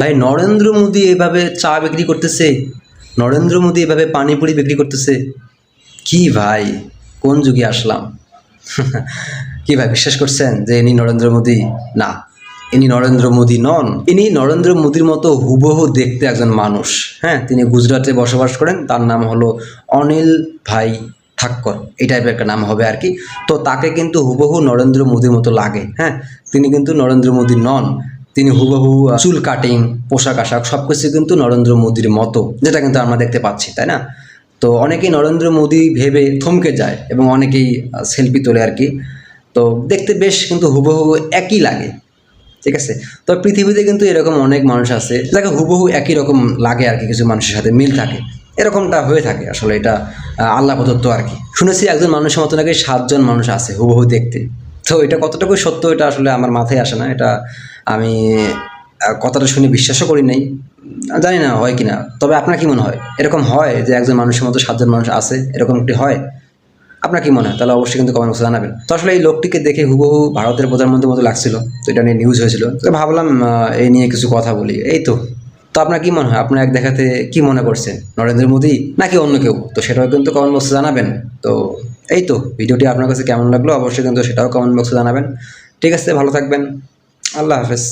ভাই, নরেন্দ্র মোদী এভাবে চা বিক্রি করতেছে? নরেন্দ্র মোদী এভাবে পানিপুরি বিক্রি করতেছে? কি ভাই, কোন যুগে আসলাম? কি ভাই, বিশ্বাস করছেন যে ইনি নরেন্দ্র মোদী? না, ইনি নরেন্দ্র মোদী নন। ইনি নরেন্দ্র মোদীর মতো হুবহু দেখতে একজন মানুষ। হ্যাঁ তিনি গুজরাটে বসবাস করেন, তার নাম হলো অনিল ভাই ঠাক্কর এই টাইপের একটা নাম হবে আর কি। তো তাকে কিন্তু হুবহু নরেন্দ্র মোদীর মতো লাগে। হ্যাঁ তিনি কিন্তু নরেন্দ্র মোদী নন। তিনি হুবহু চুল কাটিং পোশাক আশাক সব কিছু কিন্তু নরেন্দ্র মোদীর মতো, যেটা কিন্তু আমরা দেখতে পাচ্ছি, তাই না? তো অনেকেই নরেন্দ্র মোদী ভেবে থমকে যায় এবং অনেকেই সেলফি তোলে আর কি। তো দেখতে বেশ কিন্তু হুবহু একই লাগে, ঠিক আছে? তো পৃথিবীতে কিন্তু এরকম অনেক মানুষ আছে, যাকে হুবহু একই রকম লাগে আর কি, কিছু মানুষের সাথে মিল থাকে। এরকমটা হয়ে থাকে আসলে এটা আল্লাহ প্রদত্ত আর কি। শুনেছি একজন মানুষের মতো নাকি সাতজন মানুষ আছে হুবহু দেখতে। তো এটা কতটুকু সত্য এটা আসলে আমার মাথায় আসে না। এটা আমি কথাটা শুনে বিশ্বাসও করি নাই। জানি না হয় কি না তবে আপনার কি মনে হয়? এরকম হয় যে একজন মানুষের মতো সাতজন মানুষ আছে? এরকম একটি হয়? আপনার কি মনে হয়? তাহলে অবশ্যই কিন্তু কমেন্ট বক্সে জানাবেন। তো আসলে এই লোকটিকে দেখে হুবহু ভারতের প্রধানমন্ত্রীর মতো লাগছিল। তো এটা নিয়ে নিউজ হয়েছিল। তো ভাবলাম এই নিয়ে কিছু কথা বলি। এই তো। তো আপনার কি মনে হয়? আপনার এক দেখাতে কি মনে করছেন নরেন্দ্র মোদী নাকি অন্য কেউ? তো সেটাও কিন্তু কমেন্ট বক্সে জানাবেন। তো এই তো ভিডিওটি আপনার কাছে কেমন লাগল অবশ্যই কিন্তু সেটাও কমেন্ট বক্সে জানাবেন। ঠিক আছে, ভালো থাকবেন। আল্লাহ হাফেজ।